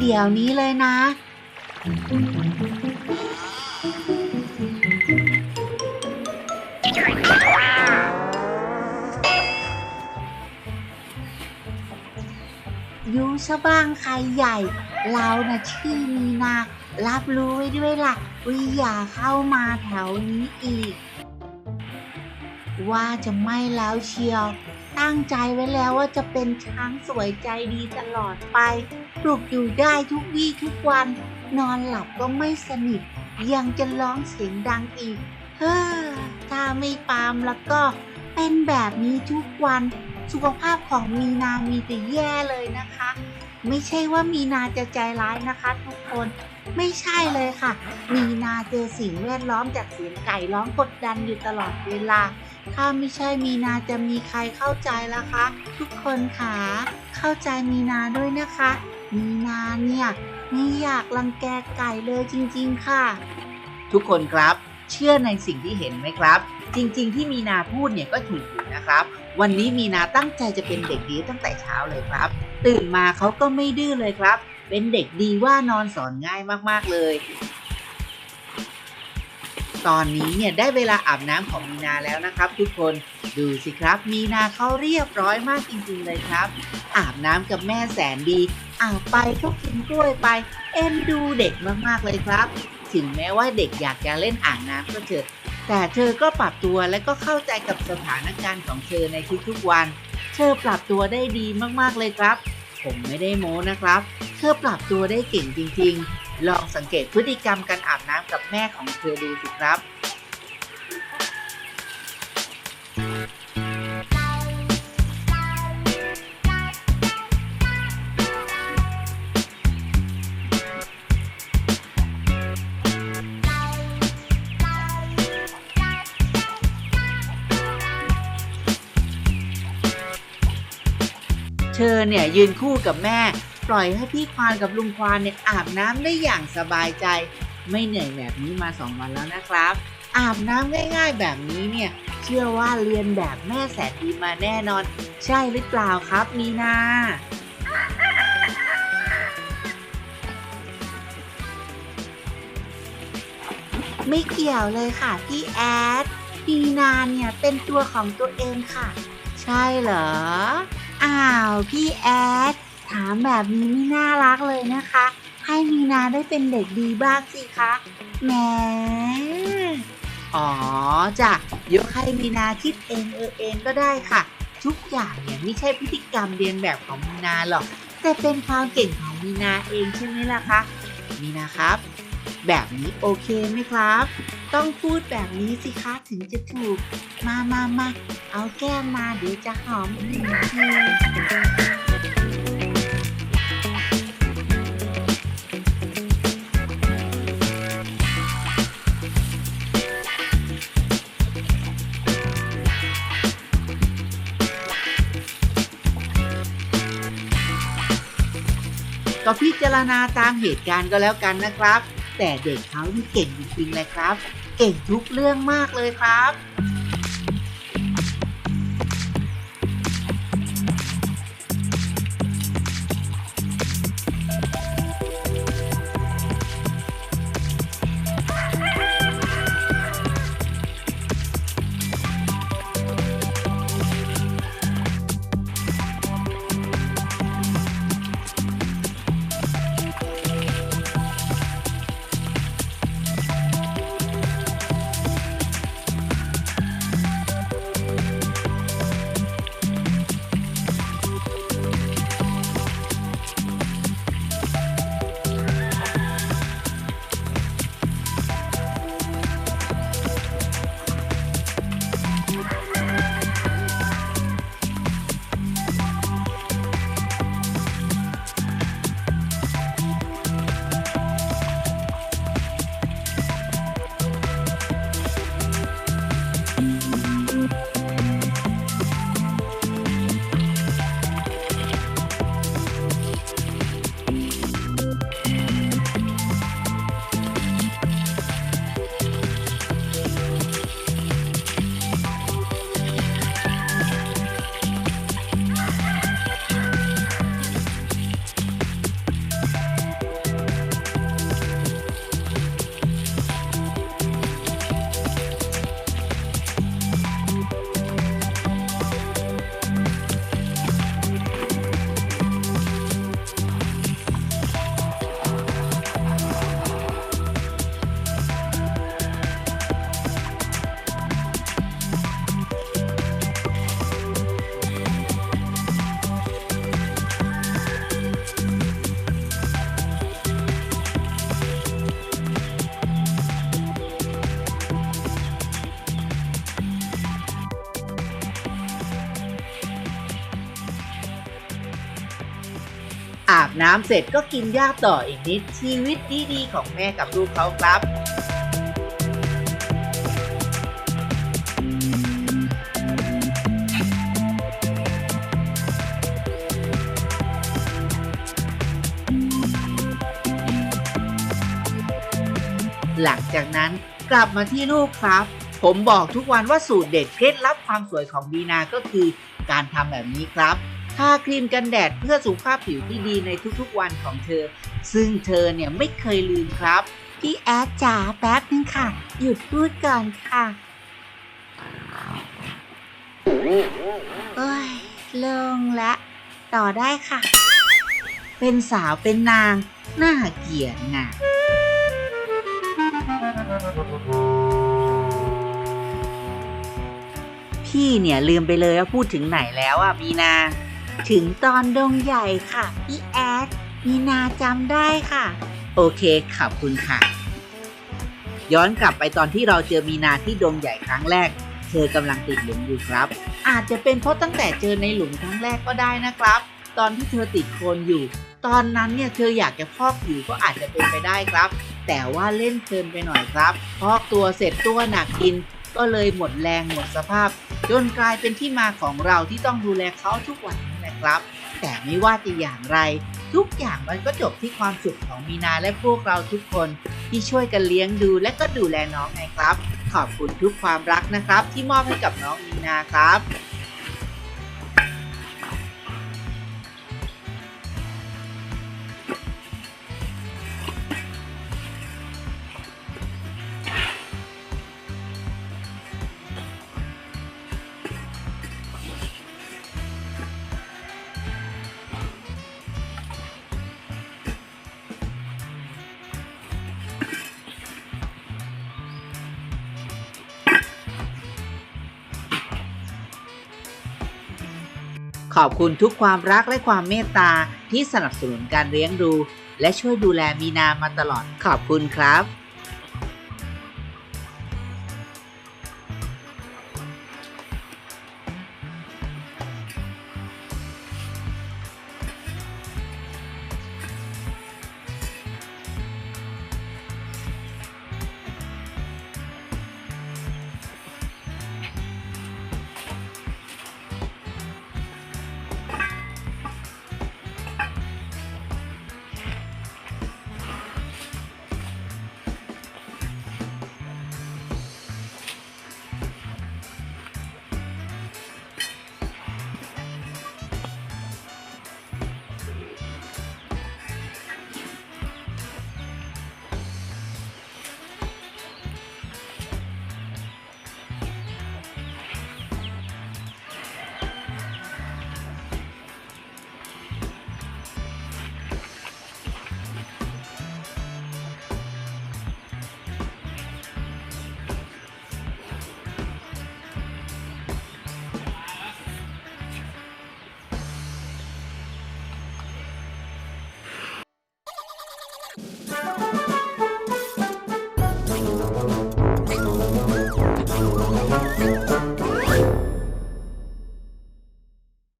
เดี๋ยวนี้เลยนะ ยูชะบ้างใครใหญ่ เราน่ะชื่อมีนา รับรู้ไว้ด้วยล่ะว่าอย่าเข้ามาแถวนี้อีก ว่าจะไม่แล้วเชียว ตั้งใจไว้แล้วว่าจะเป็นช้างสวยใจดีตลอดไป ปลุกอยู่ได้ทุกวี่ทุกวัน นอนหลับก็ไม่สนิท ยังจะร้องเสียงดังอีก เฮ้อ ถ้าไม่ปามแล้วก็เป็นแบบนี้ทุกวัน สุขภาพของมีนามีแต่แย่เลยนะคะ ไม่ใช่ว่ามีนาจะใจร้ายนะคะทุกคน ไม่ใช่เลยค่ะ มีนาเจอสิ่งแวดล้อมจากเสียงไก่ร้องกดดันอยู่ตลอดเวลา ถ้าไม่ใช่มีนาจะมีใครเข้าใจล่ะคะ ทุกคนค่ะเข้าใจมีนาด้วยนะคะ มีนาเนี่ยไม่อยากรังแกไก่เลยจริง ๆ ค่ะ ทุกคนครับ เชื่อในสิ่งที่เห็นไหมครับ จริง ๆ ที่มีนาพูดเนี่ยก็ถูกอยู่นะครับ วันนี้มีนาตั้งใจจะเป็นเด็กดีตั้งแต่เช้าเลยครับ ตื่นมาเขาก็ไม่ดื้อเลยครับ เป็นเด็กดีว่านอนสอนง่ายมากๆเลย ตอนนี้เนี่ยได้เวลาอาบน้ำของมีนาแล้วนะครับ ทุกคนดูสิครับ มีนาเขาเรียบร้อยมากจริงๆเลยครับ อาบน้ำกับแม่แสนดีอาบไปก็กินกล้วยไป เอ็นดูเด็กมากๆเลยครับ ถึงแม้ว่าเด็กอยากจะเล่นอ่างน้ำก็เถอะแต่เธอก็ปรับตัวและก็เข้าใจกับสถานการณ์ของเธอในทุกๆวัน เธอปรับตัวได้ดีมากๆเลยครับ ผมไม่ได้โม้นะครับ เธอปรับตัวได้เก่งจริง ๆ ลองสังเกตพฤติกรรมการอาบน้ำกับแม่ของเธอดูสิครับ เธอเนี่ยยืนคู่กับแม่ ปล่อยให้พี่ควานกับลุงควานเนี่ยอาบน้ำได้อย่างสบายใจ ไม่เหนื่อยแบบนี้มาสองวันแล้วนะครับ อาบน้ำง่ายๆแบบนี้เนี่ยเชื่อว่าเรียนแบบแม่แสนดีมาแน่นอน ใช่หรือเปล่าครับมีนาไม่เกี่ยวเลยค่ะพี่แอดมีนาเนี่ยเป็นตัวของตัวเองค่ะ ใช่เหรอ อ้าวพี่แอดามแบบนี้ไม่น่ารักเลยนะคะ ให้มีนาได้เป็นเด็กดีบ้างสิคะแหมอ๋อจ้ะยกให้มีนาคิดเองเออเองก็ได้ค่ะ ทุกอย่างเนี่ยไม่ใช่พฤติกรรมเรียนแบบของมีนาหรอก แต่เป็นความเก่งของมีนาเองใช่ไหมล่ะคะมีนาครับ แบบนี้โอเคไหมครับ ต้องพูดแบบนี้สิคะถึงจะถูก มามามาเอาแก้มมาเดี๋ยวจะหอมอีกหนึ่งที ก็พิจารณาตามเหตุการณ์ก็แล้วกันนะครับ แต่เด็กเขานี่เก่งจริงๆเลยครับ เก่งทุกเรื่องมากเลยครับ อาบน้ำเสร็จก็กินหญ้าต่ออีกนิด ชีวิตดีๆของแม่กับลูกเขาครับหลังจากนั้นกลับมาที่ลูกครับ ผมบอกทุกวันว่าสูตรเด็ดเคล็ดลับความสวยของบีนาก็คือการทำแบบนี้ครับ ทาครีมกันแดดเพื่อสุขภาพผิวที่ดีในทุกๆวันของเธอ ซึ่งเธอเนี่ยไม่เคยลืมครับ พี่แอดจ๋าแป๊บนึงค่ะ หยุดพูดก่อนค่ะเอ้ยลงและ ต่อได้ค่ะ เป็นสาวเป็นนาง น่าเกลียดน่ะ พี่เนี่ยลืมไปเลยว่าพูดถึงไหนแล้วอะมีนา ถึงตอนดงใหญ่ค่ะ พี่แอดมีนาจำได้ค่ะ โอเคขอบคุณค่ะ ย้อนกลับไปตอนที่เราเจอมีนาที่ดงใหญ่ครั้งแรก เธอกำลังติดหลุมอยู่ครับ อาจจะเป็นเพราะตั้งแต่เจอในหลุมครั้งแรกก็ได้นะครับ ตอนที่เธอติดโคลนอยู่ ตอนนั้นเนี่ยเธออยากจะพอกผิวก็อาจจะเป็นไปได้ครับ แต่ว่าเล่นเพลินไปหน่อยครับ พอกตัวเสร็จตัวหนักกิน ก็เลยหมดแรงหมดสภาพจนกลายเป็นที่มาของเราที่ต้องดูแลเขาทุกวันนี่แหละ ครับ แต่ไม่ว่าจะอย่างไร ทุกอย่างมันก็จบที่ความสุขของมีนาและพวกเราทุกคนที่ช่วยกันเลี้ยงดูและก็ดูแลน้องไงครับ ขอบคุณทุกความรักนะครับ ที่มอบให้กับน้องมีนาครับ ขอบคุณทุกความรักและความเมตตาที่สนับสนุนการเลี้ยงดู และช่วยดูแลมีนามาตลอดขอบคุณครับ